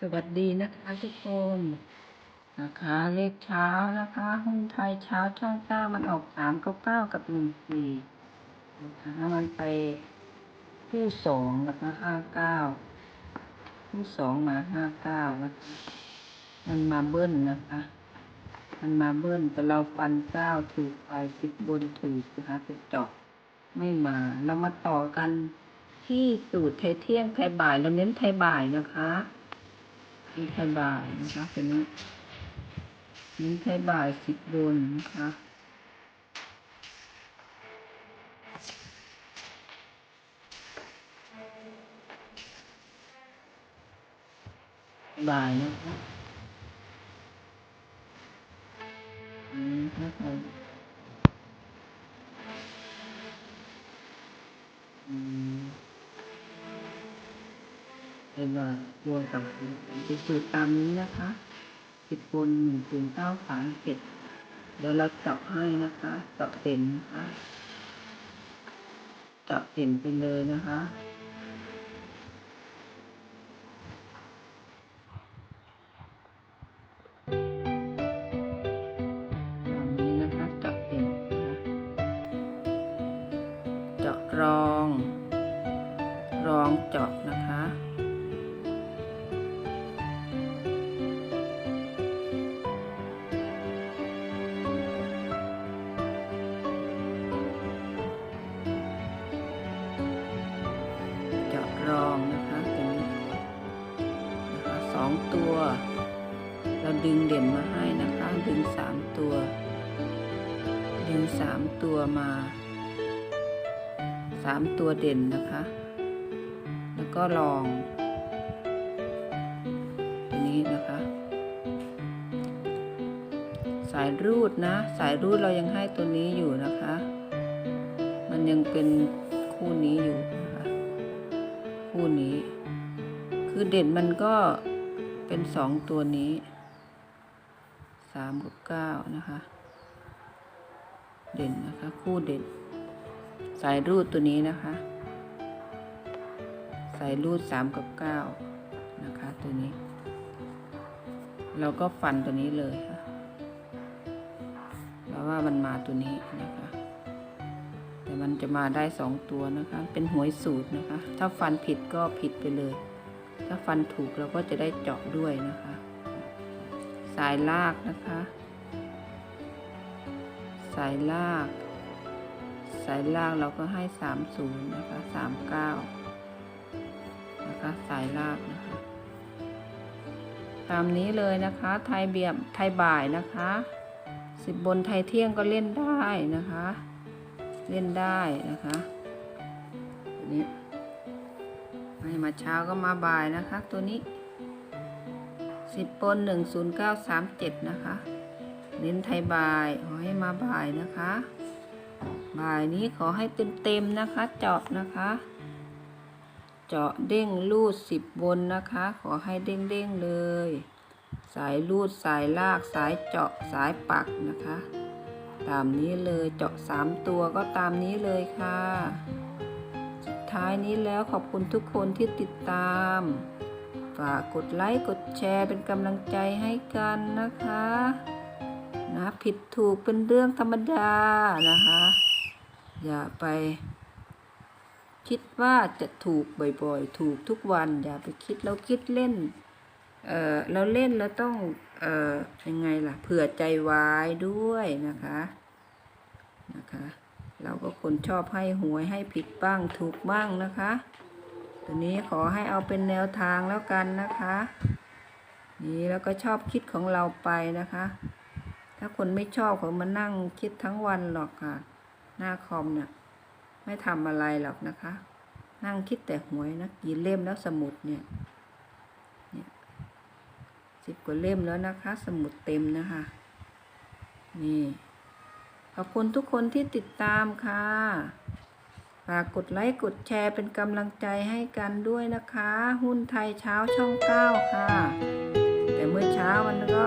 สวัสดีนะคะทุกคนนะคะ เลขเช้านะคะหุ้นไทยเช้าช่องเก้ามันออกสามเก้าเก้ากับหนึ่งสี่นะคะมันไปคู่สองนะคะห้าเก้าคู่สองมาห้าเก้านะคะมันมาเบิ้ลนะคะ มันมาเบิ้ลแต่เราฟันเก้าถูกไปสิบบนถูกนะคะไปเจาะไม่มาเรามาต่อกันที่สูตรไทยเที่ยงไทยบ่ายเราเน้นไทยบ่ายนะคะ เน้นไทยบ่ายนะคะเป็นนี้เน้นไทยบ่ายสิบบนนะคะบ่ายนะคะอืมนะคะ เป็นว่ารวมกับเป็นสูตรตามนี้นะคะสิบบนหนึ่งถึงเก้าสามเจ็ดเดี๋ยวเราเจาะให้นะคะเจาะเต็มนะคะเจาะเต็มไปเลยนะคะตามนี้นะคะจาะเต็มจาะรอง รองเจาะนะ องตัว เราดึงเด่นมาให้นะคะ ดึงสามตัว ดึงสามตัวมาสามตัวเด่นนะคะ แล้วก็ลองตัวนี้นะคะ สายรูดนะ สายรูดเรายังให้ตัวนี้อยู่นะคะ มันยังเป็นคู่นี้อยู่นะคะ คู่นี้คือเด่นมันก็ เป็นสองตัวนี้สามกับเก้านะคะ เด่นนะคะ คู่เด่น สายรูดตัวนี้นะคะ สายรูดสามกับเก้านะคะตัวนี้ เราก็ฟันตัวนี้เลยค่ะเพราะว่ามันมาตัวนี้นะคะแต่มันจะมาได้สองตัวนะคะ เป็นหวยสูตรนะคะ ถ้าฟันผิดก็ผิดไปเลย ถ้าฟันถูกเราก็จะได้เจาะด้วยนะคะ สายลากนะคะ สายลาก สายลากเราก็ให้สามศูนย์นะคะสามเก้านะคะ สายลากนะคะ ตามนี้เลยนะคะ ไทยเบียบไทยบ่ายนะคะ สิบบนไทยเที่ยงก็เล่นได้นะคะ เล่นได้นะคะนี้ ไม่มาเช้าก็มาบ่ายนะคะ ตัวนี้สิบปนหนึ่งศูนย์เก้าสามเจ็ดนะคะเน้นไทยบ่ายขอให้มาบ่ายนะคะ บ่ายนี้ขอให้เต็มๆนะคะ เจาะนะคะ เจาะเด้งลูดสิบบนนะคะ ขอให้เด้งๆเลย สายลูดสายลากสายเจาะสายปักนะคะ ตามนี้เลยเจาะสามตัวก็ตามนี้เลยค่ะ ท้ายนี้แล้วขอบคุณทุกคนที่ติดตาม ฝากกดไลค์กดแชร์เป็นกำลังใจให้กันนะคะนะผิดถูกเป็นเรื่องธรรมดานะคะ อย่าไป คิดว่าจะถูกบ่อยๆ ถูกทุกวัน อย่าไปคิดเราคิดเล่น เออเราเล่นเราต้อง เออยังไงล่ะ เผื่อใจไว้ด้วยนะคะ นะคะ เราก็คนชอบให้หวยให้ผิดบ้างถูกบ้างนะคะ ตัวนี้ขอให้เอาเป็นแนวทางแล้วกันนะคะ นี่แล้วก็ชอบคิดของเราไปนะคะ ถ้าคนไม่ชอบเขามานั่งคิดทั้งวันหรอกค่ะ หน้าคอมเนี่ยไม่ทำอะไรหรอกนะคะ นั่งคิดแต่หวยนะกี่เล่มแล้วสมุดเนี่ยสิบกว่าเล่มแล้วนะคะ สมุดเต็มนะคะ นี่ ขอบคุณทุกคนที่ติดตามค่ะฝากกดไลค์กดแชร์เป็นกำลังใจให้กันด้วยนะคะ หุ้นไทยเช้าช่องเก้าค่ะ แต่เมื่อเช้ามันก็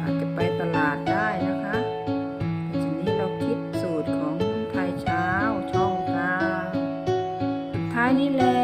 อาจจะไปตลาดได้นะคะแต่ทีนี้เราคิดสูตรของหุ้นไทยเช้าช่องเก้าสุดท้ายนี้แล้ว